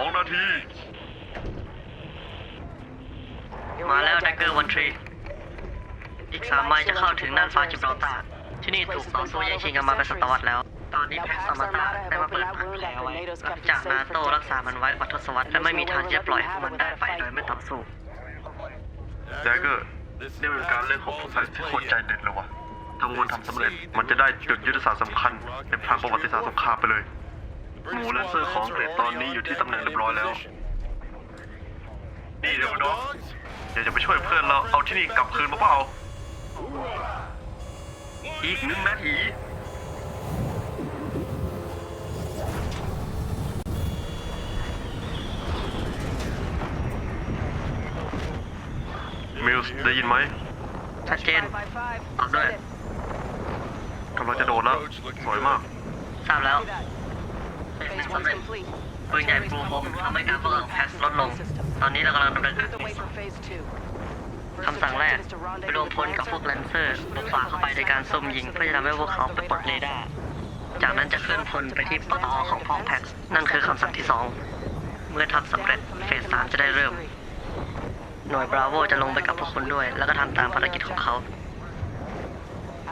องนาที มาแล้วไดเกอร์วันทรี อีกสามไมล์จะเข้าถึงน่านฟ้าจิบราลตาร์ที่นี่ถูกต่อสู้แย่งชิงกันมาเป็นศตวรรษแล้ว ตอนนี้แพ็กสมาตาได้มาเปิดบาดแผลไว้หลังจากนาโต้รักษามันไว้กว่าทศวรรษและไม่มีทางที่จะปล่อยให้มันได้ไปโดยไม่ต่อสู้แดกเกอร์นี่เป็นการเล่นของผู้ชายที่โคตรใจเด็ดเลยว่ะถ้ามันทำสำเร็จมันจะได้จุดยุทธศาสตร์สำคัญในทางประวัติศาสตร์สงครามไปเลย หมูและเซอร์ของอังเกรดตอนนี้อยู่ที่ตำแหน่งเรียบร้อยแล้ว นี่เดี๋ยวน้องเดี๋ยวจะไปช่วยเพื่อนเราเอาที่นี่กลับคืนมาเปล่า อีกหนึ่งนาทีมิลส์ได้ยินไหมชัดเจนตอบด้วยกำลังจะโดดแล้ว สวยมากทราบแล้ว เป็นสำเร็จปืนใหญ่ปูพรมทำให้การป้องกันของแพ็กลดลง ตอนนี้เรากำลังดำเนินการคำสั่งแรกไปรวมพลกับพวกแลนเซอร์บุกฝ่าเข้าไปในการซุ่มยิง เพื่อจะทำให้พวกเขาไปปลดเรดาร์ จากนั้นจะเคลื่อนพลไปที่ปตอของพ้องแพ็กนั่นคือคำสั่งที่สองเมื่อทำสำเร็จเฟสสามจะได้เริ่ม หน่วยบราโวจะลงไปกับพวกคุณด้วย แล้วก็ทำตามภารกิจของเขา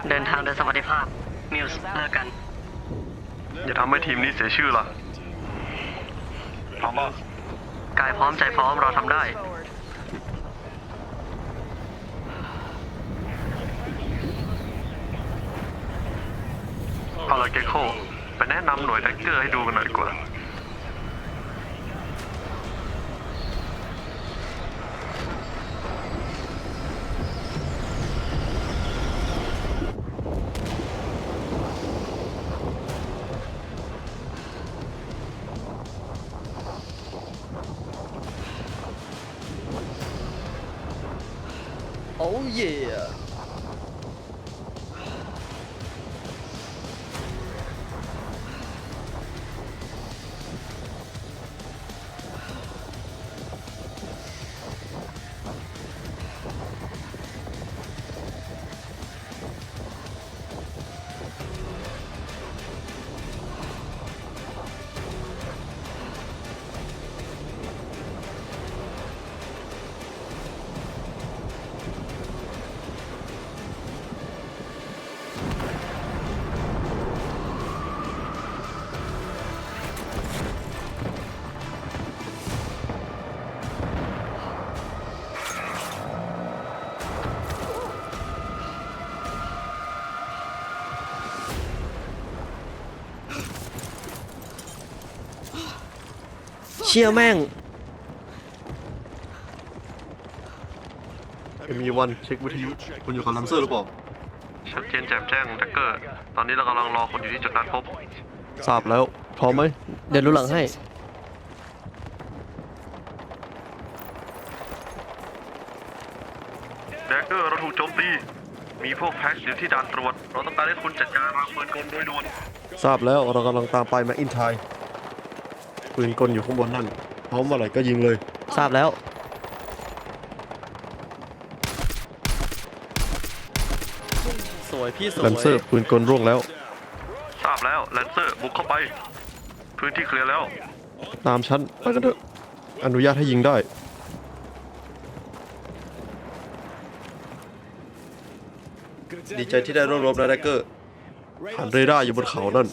เดินทางโดยสวัสดิภาพมิวส์เลิกกัน อย่าทำให้ทีมนี้เสียชื่อล่ะพร้อมป่ะกายพร้อมใจพร้อมเราทำได้ เอาละเกโคไปแนะนำหน่วยแดกเกอร์ให้ดูกันหน่อยดีกว่า ชี่ยแม่งเอ็มีวันเช็ควิทยุคุณอยู่กับลันเซอร์หรือเปล่าชัดเจนแจ่มแจ้งแดกเกอร์ ตอนนี้เรากำลังรอคนอยู่ที่จุดนัดพบ ทราบแล้ว พร้อมไหม เดี๋ยวรู้หลังให้แดกเกอร์เราถูกโจมตี มีพวกแพ็กอยู่ที่ด่านตรวจ เราต้องการให้คุณจัดการวางปืนกลโดยด่วน ทราบแล้วเรากำลังตามไปแม็กอินไทย ปืนกลอยู่ข้างบนนั่น พร้อมเมื่อไหร่ก็ยิงเลย ทราบแล้ว สวยพี่สวยลันเซอร์ปืนกลร่วงแล้ว ทราบแล้วแลนเซอร์บุกเข้าไป พื้นที่เคลียร์แล้ว ตามฉันไปกันเถอะอนุญาตให้ยิงได้ ดีใจที่ได้รวบรวมนะแดกเกอร์ผ่านเรดาร์อยู่บนเขานั่น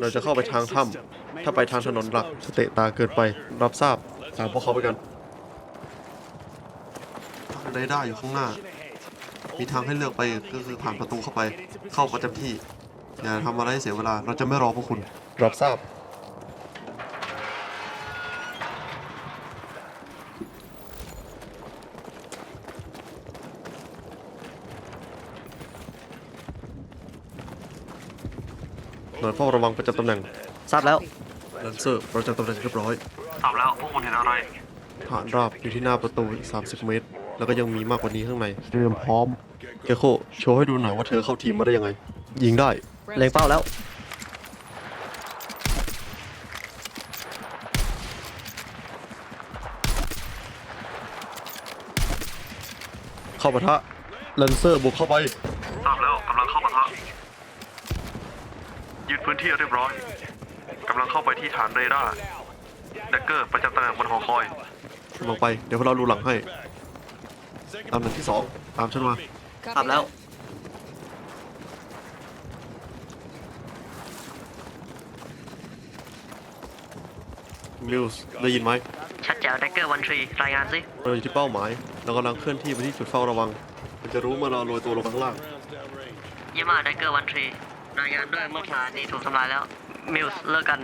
เราจะเข้าไปทางถ้ำถ้าไปทางถนนหลักจะเตะตาเกินไป รับทราบ ตามพวกเขาไปกันเรดาร์อยู่ข้างหน้า มีทางให้เลือกไปก็คือผ่านประตูเข้าไป เข้าประจำที่ อย่าทำอะไรให้เสียเวลา เราจะไม่รอพวกคุณ รับทราบ หน่วยเฝ้าระวังประจำตำแหน่งทราบแล้วแลนเซอร์ประจำตำแหน่งเรียบร้อยทราบแล้วพวกคุณเห็นอะไรฐานราบอยู่ที่หน้าประตูอีก30 เมตร แล้วก็ยังมีมากกว่านี้ข้างในเตรียมพร้อมเกโคโชว์ให้ดูหน่อยว่าเธอเข้าทีมมาได้ยังไง ยิงได้เล็งเป้าแล้ว เข้าปะทะแลนเซอร์บุกเข้าไป ทราบแล้วกำลังเข้าปะทะยึดพื้น ที่เรียบร้อยกำลังเข้าไปที่ฐานเรดาร์แดกเกอร์ประจำตำแหน่งบนหอคอยลงไป เดี๋ยวพวกเราดูหลังให้ ตามหนึ่งที่สองตามฉันมา ขับแล้ว มิลส์ได้ยินไหมชัดแจ๋วแดกเกอร์วันทรีรายงานสิเราอยู่ที่เป้าหมาย เรากำลังเคลื่อนที่ไปที่จุดเฝ้าระวัง มันจะรู้เมื่อเราโรยตัวลงข้างล่าง เยี่ยมมากแดกเกอร์วันทรี รายงานด้วยเมื่อสถานีถูกทำลายแล้ว มิลส์เลิกกัน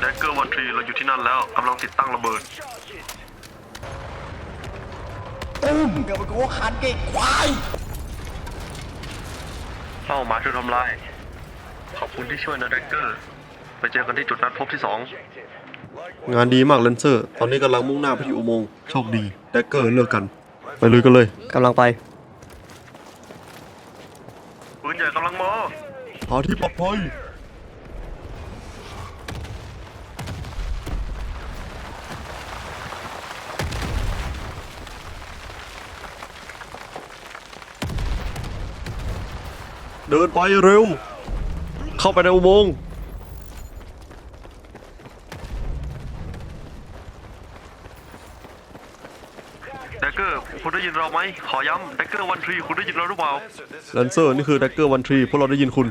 แดกเกอร์วันทรีเราอยู่ที่นั่นแล้วกำลังติดตั้งระเบิด เป้าหมายถูกทำลาย ขอบคุณที่ช่วยนะแดกเกอร์ ไปเจอกันที่จุดนัดพบที่สอง งานดีมากเลนเซอร์ ตอนนี้กำลังมุ่งหน้าไปที่อุโมงค์โชคดีแดกเกอร์เลิกกัน ไปลุยกันเลยกำลังไปปืนใหญ่กำลังมาหาที่ปลอดภัย เดินไปเร็ว เข้าไปในอุโมงค์แดกเกอร์คุณได้ยินเราไหมขอย้ำแดกเกอร์วันทรีคุณได้ยินเราหรือเปล่าเลนเซอร์นี่คือแดกเกอร์วันทรีพวกเราได้ยินคุณ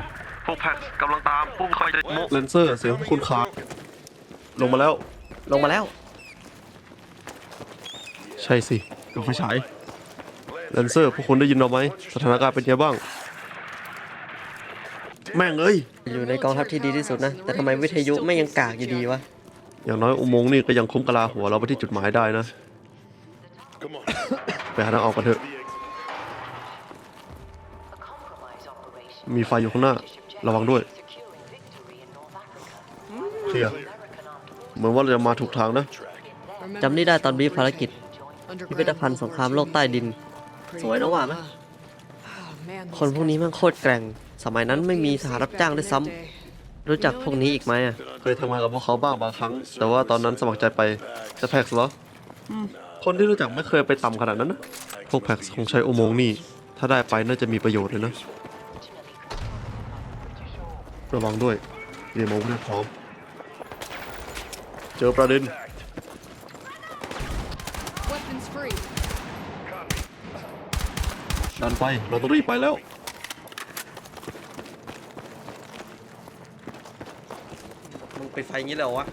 พวกแพ็กกำลังตามพวกคอยจะโมเลนเซอร์เสียงพวกคุณขาดลงมาแล้ว ลงมาแล้ว ใช่สิดูไฟฉายเลนเซอร์พวกคุณได้ยินเราไหมสถานการณ์เป็นไงบ้าง แม่งเอ้ย อยู่ในกองทัพที่ดีที่สุดนะ แต่ทำไมวิทยุไม่ยังกากอยู่ดีวะ อย่างน้อยอุโมงค์นี่ก็ยังคุ้มกะลาหัวเราไปที่จุดหมายได้นะ ไปหาทางออกกันเถอะ มีไฟอยู่ข้างหน้า ระวังด้วยเคลียร์เหมือนว่าเราจะมาถูกทางนะจำนี่ได้ตอนบีฟภารกิจพิพิธภัณฑ์สงครามโลกใต้ดิน สวยนะว่าไหมคนพวกนี้แมันโคตรแกร่ง สมัยนั้นไม่มีสหรับจ้างด้วยซ้ำรู้จักพวกนี้อีกไหมอะเคยทำงานกับพวกเขาบ้างบางครั้ง แต่ว่าตอนนั้นสมัครใจไปจะแพ็กเหรออืมคนที่รู้จักไม่เคยไปต่ำขนาดนั้นนะพวกแพ็กคงใช้อุโมงค์นี่ ถ้าได้ไปน่าจะมีประโยชน์เลยนะ ระวังด้วยเรียนมองให้พร้อม เจอประเด็น Weapons free. ดันไปเราต้องรีบไปแล้ว ไปไฟงี้แล้ววะ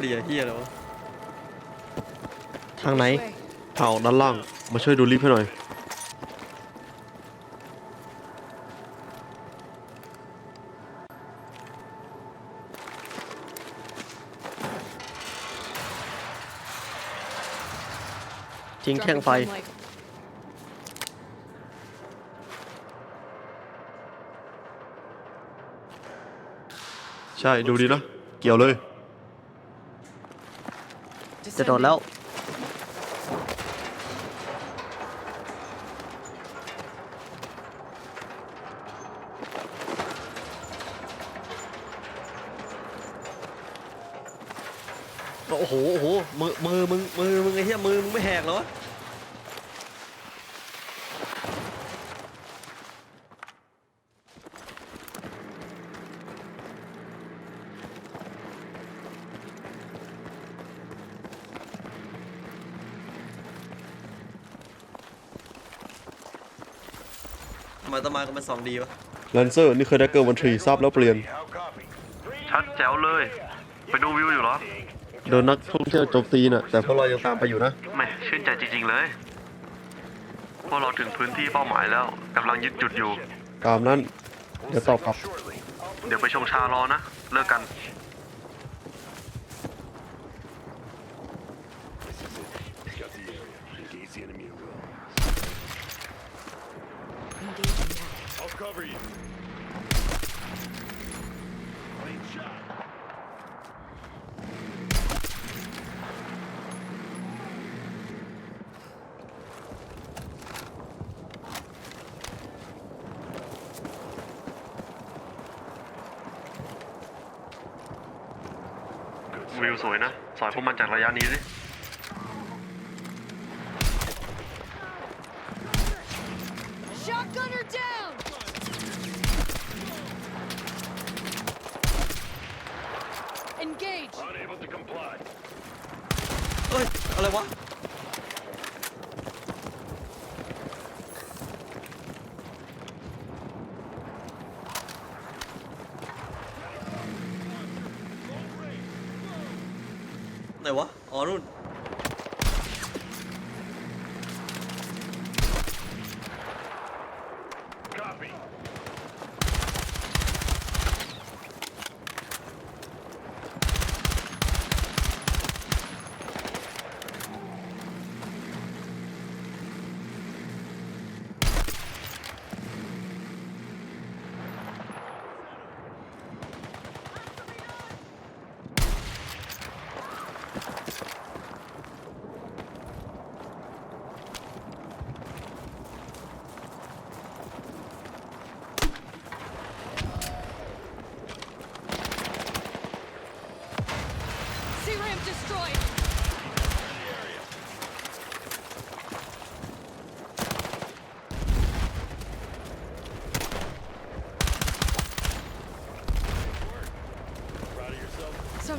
เคลียร์เฮียแล้วทางไหนเผาด้านล่าง มาช่วยดูรีฟให้หน่อย ทิ้งแท่งไฟ ใช่ ดูดีนะ เกี่ยวเลย จะโดนแล้ว โอ้โห โอ้โห มือ มือ มึง มือ มึงไอ้เหี้ย มือ มึงไม่แหกเหรอวะ ทำไมต้องมากันเป็นสองดีวะแลนเซอร์นี่คือแดกเกอร์วันทรีทราบแล้วเปลี่ยน ชัดแจ๋วเลย ไปดูวิวอยู่เหรอโดนนักท่องเที่ยวโจมตีน่ะ แต่พวกเรายังตามไปอยู่นะไม่ชื่นใจจริง ๆ เลย พวกเราถึงพื้นที่เป้าหมายแล้วกำลังยึดจุดอยู่ ตามนั้น เดี๋ยวตอบกลับ เดี๋ยวไปชงชารอนะ เลิกกัน Cover you. Clean shot. วิวสวยนะ สอยพวกมันจากระยะนี้สิ Engage! Unable to comply. เอ้ย อะไรวะ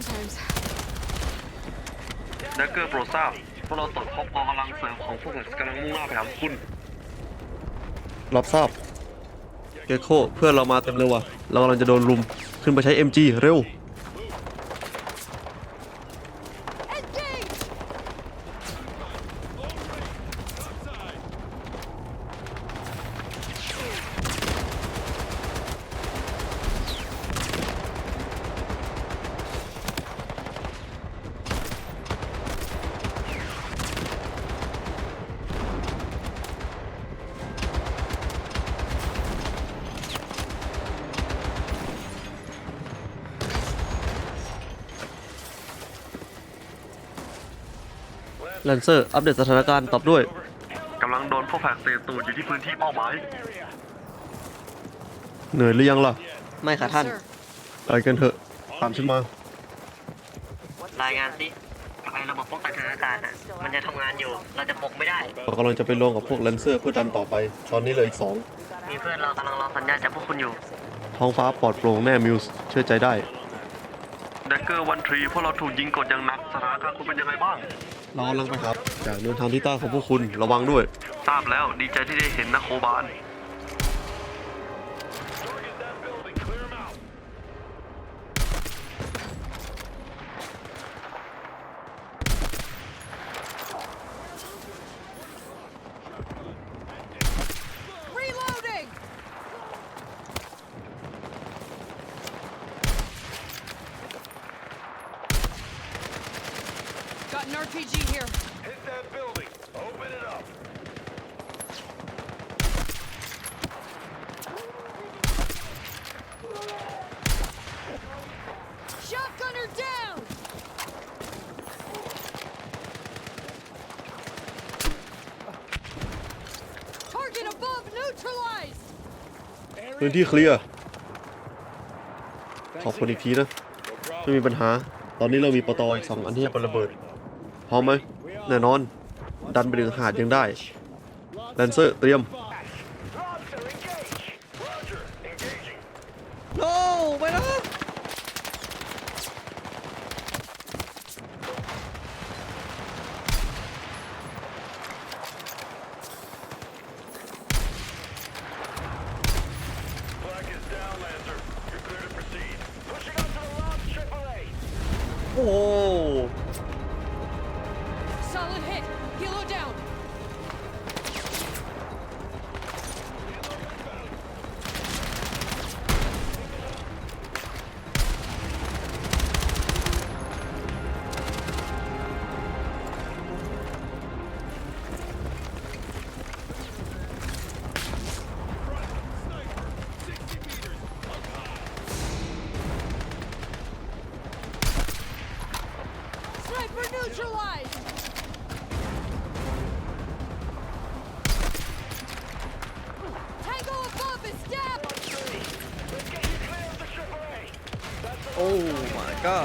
Sometimes. ดักเกอร์โปรดทราบพวกเราตรวจพบกองกำลังเสริมของพวกเรากำลังมุ่งหน้าไปหาคุณรับทราบเกโคเพื่อนเรามาเต็มเลยว่ะ เรากำลังจะโดนลุม ขึ้นไปใช้ MG เร็ว Engage! แลนเซอร์ อัปเดตสถานการณ์ตอบด้วยกำลังโดนพวกแผกเตะตูดอยู่ที่พื้นที่เป้าหมายเหนื่อยหรือยังล่ะไม่ค่ะท่าน Sir. ไปกันเถอะตามฉันมารายงานสิทำไมระบบป้องกันทางอากาศอะ มันจะทำงานอยู่ เราจะปกไม่ได้ เรากำลังจะไปลงกับพวกแลนเซอร์เพื่อดันต่อไป ตอนนี้เหลืออีกสองมีเพื่อนเรากำลังรอสัญญาณจากพวกคุณอยู่ ท้องฟ้าปลอดโปร่งแน่มิวส์เชื่อใจได้ ดักเกอร์วันทรีพวกเราถูกยิงกดอย่างหนักสถานการณ์คุณเป็นยังไงบ้าง เรากำลังไปครับ จากเดินทางที่ใต้ของพวกคุณระวังด้วย ทราบแล้วดีใจที่ได้เห็นนะโคบาน พื้นที่เคลียร์ ขอบคุณอีกทีนะ ไม่มีปัญหา ตอนนี้เรามีปตออีกสองอันที่จะไประเบิด พร้อมไหม แน่นอน ดันไปถึงหาดยังได้ แลนเซอร์เตรียม Lobster, engage! Roger, engaging. โน้ไปนะ Flag is down, Lancer. You're clear to proceed. Pushing on to the lobs, AAA. โอ้โห ก็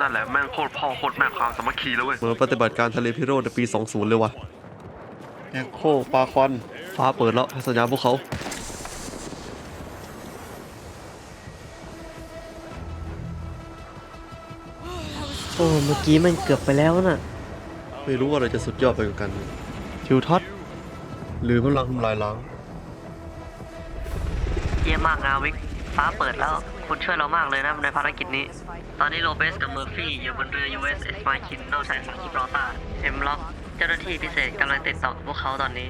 นั่นแหละแม่งโคตรพ่อโคตรแม่ความสามัคคีแล้วเว้ยเหมือนปฏิบัติการทะเลพิโรธในปี 20 เลยว่ะแอโคปลาควันฟ้าเปิดแล้วให้สัญญาณพวกเขาโอ้เมื่อกี้มันเกือบไปแล้วน่ะ ไม่รู้ว่าอะไรจะสุดยอดไปกว่ากัน ทิวทัศน์หรือพลังทำลายล้าง เยี่ยมมากนาวิก ฟ้าเปิดแล้ว คุณช่วยเรามากเลยนะในภารกิจนี้ ตอนนี้โรเบสกับเมอร์ฟี่อยู่บนเรือ USS มาคินนอกชายฝั่งกิบรอลตาร์เอ็มล็อกเจ้าหน้าที่พิเศษกำลังติดต่อกับพวกเขาตอนนี้